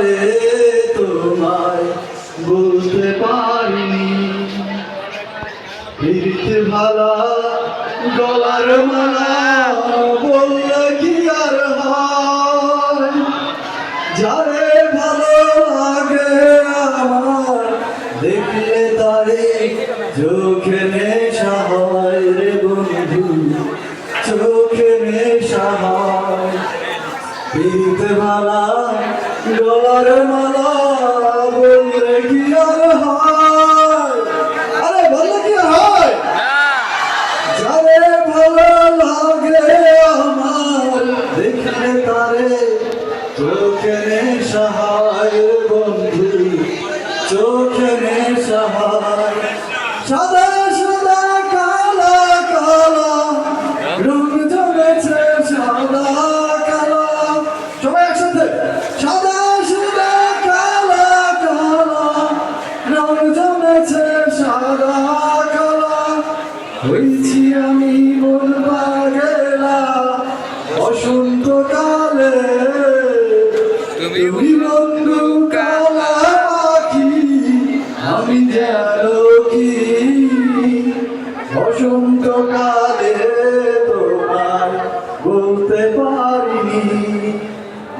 কালে তোমায় বলতে পারিনি। ফিরতে ভালা গলার মালা বললে কি আর যারে ভালো লাগে আমার, দেখলে তারে চোখে নেশা হয় রে বন্ধু, চোখে নেশা হয়। ফিরতে ভালা গলার মালা, বললে কি আর হয়? আরে বললে কি হয়? যারে ভালো লাগে আমার দেখলে তারে চোখে নেশা হয় বন্ধু চোখে নেশা সাদা সাদা কালা কালা রং জমেছে সাদা কালা। হয়েছি আমি বলবা গেলা বসন্তকালে তুমি বন্ধু কালা পাখি আমি যেন কি? বসন্তকালে তোমায় বলতে পারিনি।